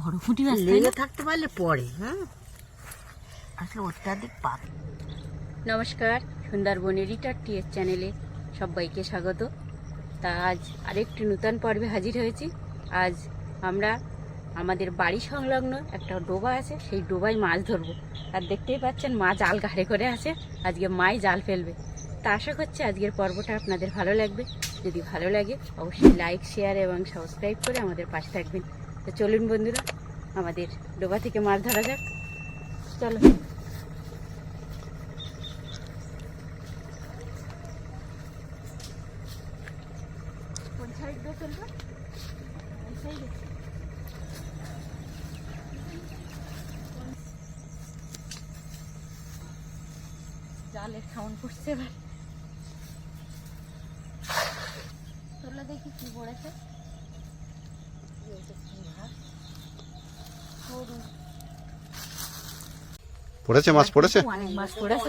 বড় ফুটি গাছ লেগে থাকতে পারলে পরে হ্যাঁ? আসলে অত্যাধিক পাপ। নমস্কার সুন্দরবন রিটার টিএস চ্যানেলে সবাইকে স্বাগত। তা আজ আরেকটি নূতন পর্বে হাজির হয়েছি। আজ আমরা আমাদের বাড়ি সংলগ্ন একটা ডোবা আছে সেই ডোবায় মাছ ধরবো। আর দেখতেই পাচ্ছেন মা জাল ঘাড়ে করে আছে আজকে মাই জাল ফেলবে। তা আশা করছি আজকের পর্বটা আপনাদের ভালো লাগবে। যদি ভালো লাগে অবশ্যই লাইক শেয়ার এবং সাবস্ক্রাইব করে আমাদের পাশে থাকবেন। তো চলুন বন্ধুরা, আমাদের ডোবা থেকে মাছ ধরা যাক। চলো। জালের খাউন পড়ছে এবার। তোলা দেখি কি পড়েছে। পড়েছে মাছ পড়েছে? অনেক মাছ পড়েছে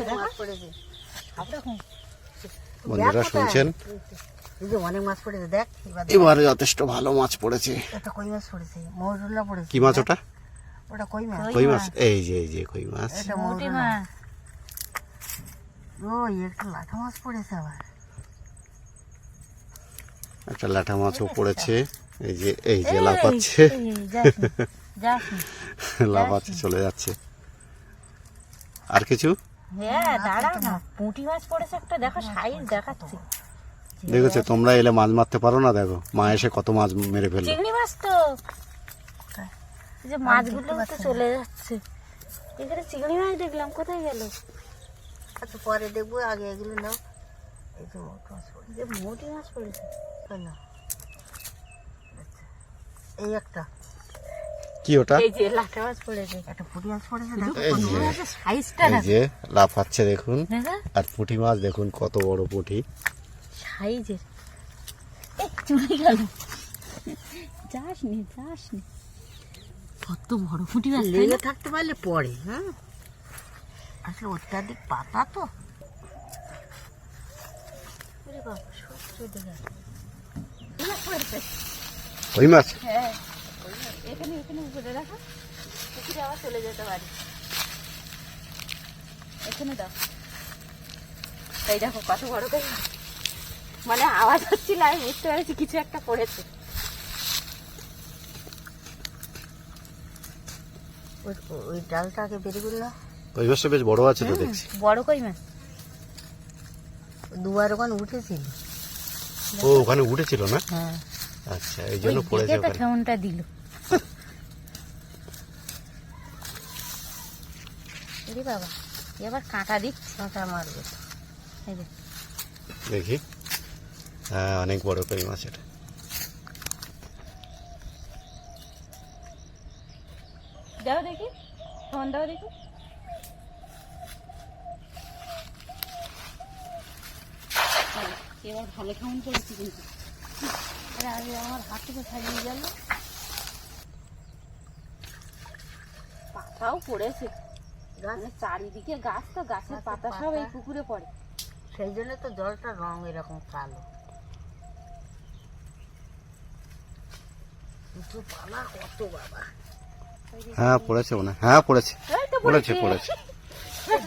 দেখো বন্ধুরা শুনছেন? এই যে অনেক মাছ পড়েছে দেখ এবার যথেষ্ট ভালো মাছ পড়েছে। একটা কই মাছ পড়েছে মৌরুল্লা পড়েছে কি মাছ ওটা? ওটা কই মাছ? কই মাছ এই যে এই যে কই মাছ? এটা মোটি মৌরুল্লা মাছ। ওই একটা লাঠা মাছ পড়েছে আবার। একটা লাঠা মাছও পড়েছে। এই যে এই যে লাফাচ্ছে। লাফাচ্ছে চলে যাচ্ছে। আর কিছু? হ্যাঁ পুঁটি মাছ পড়েছে একটা দেখো সাইজ দেখাচ্ছে। দেখেছ তোমরা এলে মাছ মারতে পারো না দেখো। মা এসে কত মাছ মেরে ফেলল। চিংড়ি মাছ তো। যে মাছগুলো তো চলে যাচ্ছে। এখানে চিংড়ি মাছ দেখলাম কোথায় গেল? আচ্ছা পরে দেখব আগে এগুলো নাও। এই যে মোটি মাছ পড়েছে এই নাও। আচ্ছা, এই একটা। কি ওটা? এই যে লাঠা মাছ পড়েছে একটা পুঁটি মাছ পড়েছে দেখো সাইজটা এই যে লাফাচ্ছে দেখুন আর পুঁটি মাছ দেখুন কত বড় পুঁটি। সাইজের। এই চলে গেল। যাস নি যাস নি কত বড় তাই না? লেগে থাকতে পারলে পরে হ্যাঁ। আসলে অত্যাধিক পাতা তো। কই মাছ? হ্যাঁ এখানে এখানে উপরে রাখো। পুকুরে আবার চলে যেতে পারি। এখানে দাও। এই দেখো কত বড় করে। মানে আওয়াজ হচ্ছিল আমি বুঝতে পেরেছি কিছু একটা পড়েছে ওই- ওই ডালটা আগে বেরিয়ে গেল কই মাছটা বেশ বড় আছে তো দেখছি। বড় কই মাছ? দুবার ওখানে উঠেছিল। ও ওখানে উঠেছিল না? হ্যাঁ। আচ্ছা এই জন্য পড়েছে দিকে ওখানে কেমনটা দিল। এরে বাবা এবার কাঁটা দিচ্ছে কাঁটা মারবে। দেখি। হ্যাঁ অনেক বড় কই মাছ এটা। দাও দেখি ফোন দাও দেখি। এবার ভালো কেমন করেছি কিন্তু। আরে আরে আমার হাত থেকে ছাড়িয়ে গেল। পাতাও পড়েছে। মানে চারিদিকে গাছ তো গাছের পাতা সব এই পুকুরে পড়ে। সেই জন্য তো জলটা রং এরকম কালো। হ্যাঁ পড়েছে মনে হয়। হ্যাঁ পড়েছে। পড়েছে পড়েছে। পড়েছে।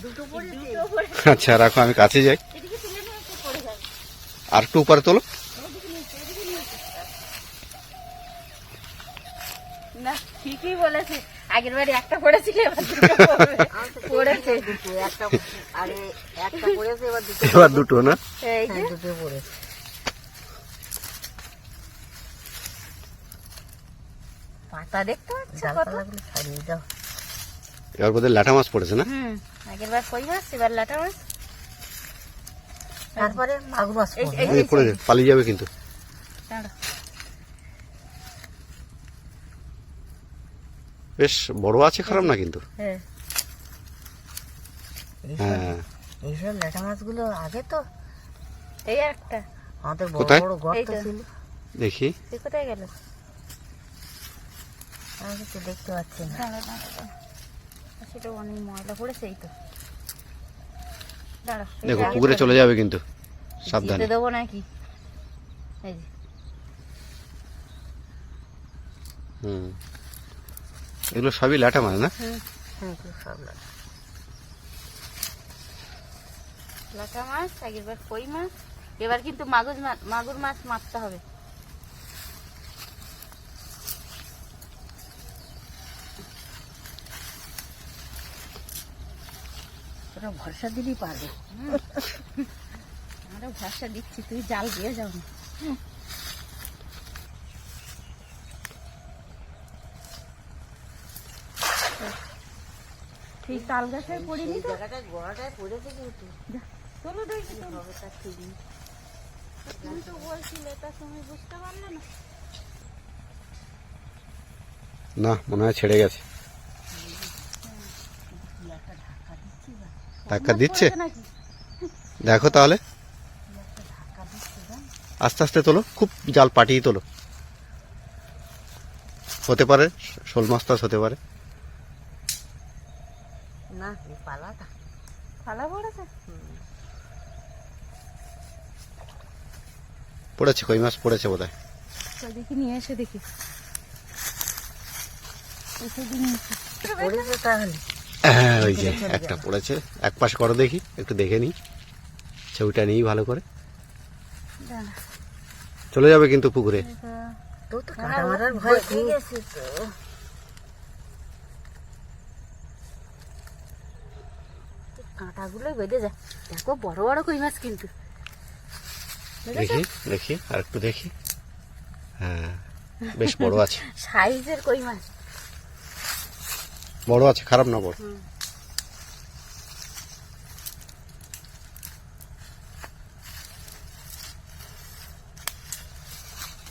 দুটো পড়েছে। দুটো পড়ে আচ্ছা রাখো আমি কাছে যাই। আর একটু উপরে তোলো এদিকে নিয়ে এসে, এদিকে নিয়ে এসে। না ঠিকই বলেছে। আগের বারে একটা পড়েছিল এবার দুটো পড়েছে। দুটো একটা আরে একটা পড়েছে এবার দুটো এবার দুটো না? এই যে। হ্যাঁ, দুটো পড়েছে। পাতা দেখতে পাচ্ছ কত? ছাড়িয়ে দাও। এবার বোধহয় মাছ পড়েছে না? হুম আগের বার কই মাছ এবার লাটা মাছ? তারপরে মাগুর মাছ এই পড়েছে। পালিয়ে যাবে কিন্তু। দাঁড়া। বেশ বড় আছে খারাপ না কিন্তু। হ্যাঁ। এইসব হ্যাঁ। মাছগুলো আগে তো। এই একটা। আমাদের বড় বড় গর্ত ছিল। দেখি। কোথায় গেল? আমি কিছু দেখতে পাচ্ছি না। দাঁড়া দাঁড়া দাঁড়া। সেটা অনেক ময়লা পড়েছে এই তো। দেখো পুকুরে চলে যাবে কিন্তু। সাবধানে। দেবো নাকি? এই হুম। এগুলো সবই মাছ না? লাটা মাছ আগেরবার কই মাছ? এবার কিন্তু মাগুর মাগুর মাছ মারতে হবে। তোরা ভরসা দিলেই পারবে। আমরা ভরসা দিচ্ছি তুই জাল দিয়ে যাও না সেই তাল গাছে পড়িনি গোড়াটায় পড়েছে কিন্তু। চলো দেখি তো। তুমি তো বলছিলে বুঝতে পারলে না। না মনে হয় ছেড়ে গেছে। ধাক্কা দিচ্ছে দেখো তাহলে। আস্তে আস্তে তোলো খুব জাল পাটিয়ে তোলো। হতে পারে শোল মাছ হতে পারে। না এই পালাটা ফালা পড়েছে? পড়েছে কই মাছ পড়েছে বোধ হয় দেখি নিয়ে এসে দেখি। হ্যাঁ ওই যে একটা পড়েছে। এক পাশে করো দেখি একটু দেখে নিই। ছবিটা নিই ভালো করে। চলে যাবে কিন্তু পুকুরে। তো তো কাটা মারার ভয় আছে তো। কাঁটাগুলোই বেঁধে যায়। দেখো বড় বড় কই মাছ কিন্তু। দেখি দেখি আর একটু দেখি। হ্যাঁ বেশ বড় আছে। সাইজের কই মাছ। বড় আছে খারাপ না বড়।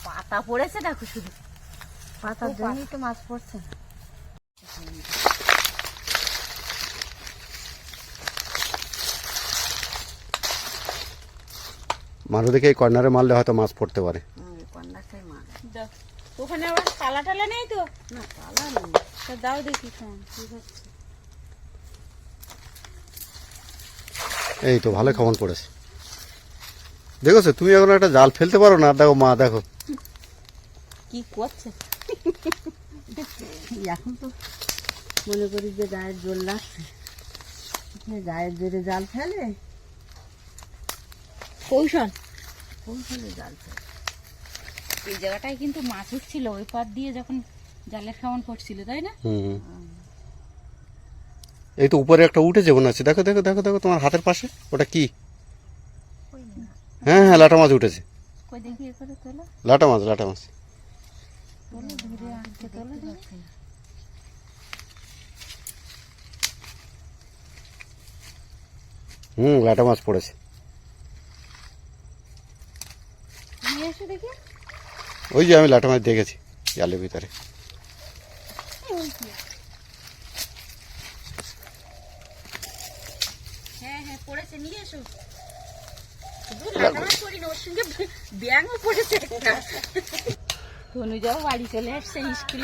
পাতা পড়েছে দেখো শুধু। পাতার জন্যই তো মাছ পড়ছে না। মারু দেখে এই কর্নারে মারলে হয়তো মাছ পড়তে পারে। ওখানে আবার তালা টালা নেই তো? না পালা নেই। দাও দেখি এই তো ভালো খাবার পড়েছে। দেখেছ তুমি এখন একটা জাল ফেলতে পারো না? আর দেখো মা দেখো। কি করছে? এখন তো মনে করি যে গায়ের জোর লাগছে। গায়ের জোরে জাল ফেলে কৌশল? কৌশলে জাল এই জায়গাটায় কিন্তু মাছ উঠছিল ওই পার দিয়ে যখন জালের খাওয়ান পড়ছিল তাই না? হুম এই তো উপরে একটা উঠেছে মনে হচ্ছে। দেখো দেখো দেখো দেখো তোমার হাতের পাশে? ওটা কি? হ্যাঁ হ্যাঁ লাটা মাছ উঠেছে। লাটা মাছ লাটা মাছ। হুম লাটা মাছ পড়েছে নিয়ে এসে দেখি ওই যে আমি লাটা মাছ দেখেছি জালের ভিতরে। হ্যাঁ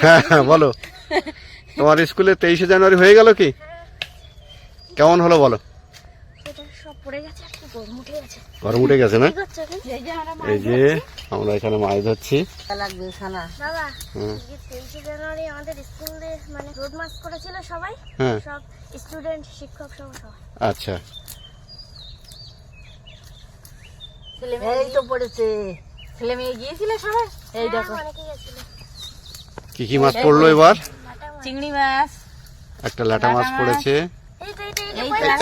হ্যাঁ হ্যাঁ বলো। তোমার স্কুলে তেইশে জানুয়ারি হয়ে গেল কি? কেমন হলো বলো? পড়ে গেছে। গরম উঠে গেছে। গরম উঠে গেছে না? এই যে আমরা মাছ এই যে আমরা এখানে মাছ ধরছি। স্কুলে মানে হ্যাঁ। সব স্টুডেন্ট শিক্ষক সহ সবাই। আচ্ছা। এই তো পড়েছে। ছেলে মেয়ে গিয়েছিল সবাই? এই দেখো। হ্যাঁ, কি কি মাছ পড়ল এবার? চিংড়ি মাছ। একটা লাটা মাছ পড়েছে।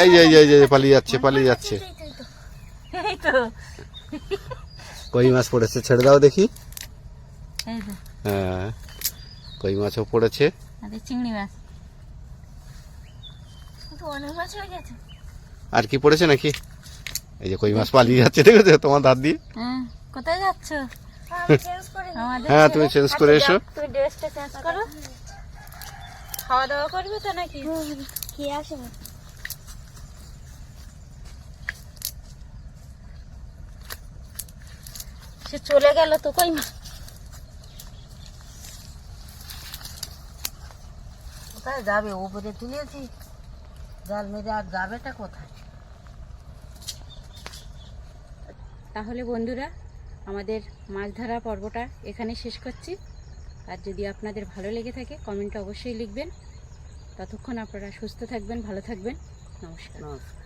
এই এই এই পালিয়ে যাচ্ছে পালিয়ে যাচ্ছে এই তো, এই তো এই তো কই মাছ পড়েছে? ছেড়ে দাও দেখি। হ্যাঁ কই মাছও পড়েছে? চিংড়ি মাছ। আর কি পড়েছে নাকি? এই যে কই মাছ পালিয়ে যাচ্ছে দেখেছ? তোমার দাঁত দিয়ে। হ্যাঁ কোথায় যাচ্ছ? আমি চেঞ্জ করে নিই। আমাদের হ্যাঁ তুমি চেঞ্জ করে এসো। তুমি ড্রেসটা চেঞ্জ করো। খাওয়া দাওয়া করবে তো নাকি? খেয়ে আসে। সে চলে গেল তো কই মা? কোথায় যাবে? উপরে তুলেছি। জাল মেরে আর যাবেটা কোথায়? তাহলে বন্ধুরা আমাদের মাছ ধরা পর্বটা এখানে শেষ করছি। আর যদি আপনাদের ভালো লেগে থাকে কমেন্টে অবশ্যই লিখবেন। ততক্ষণ আপনারা সুস্থ থাকবেন ভালো থাকবেন। নমস্কার। নমস্কার।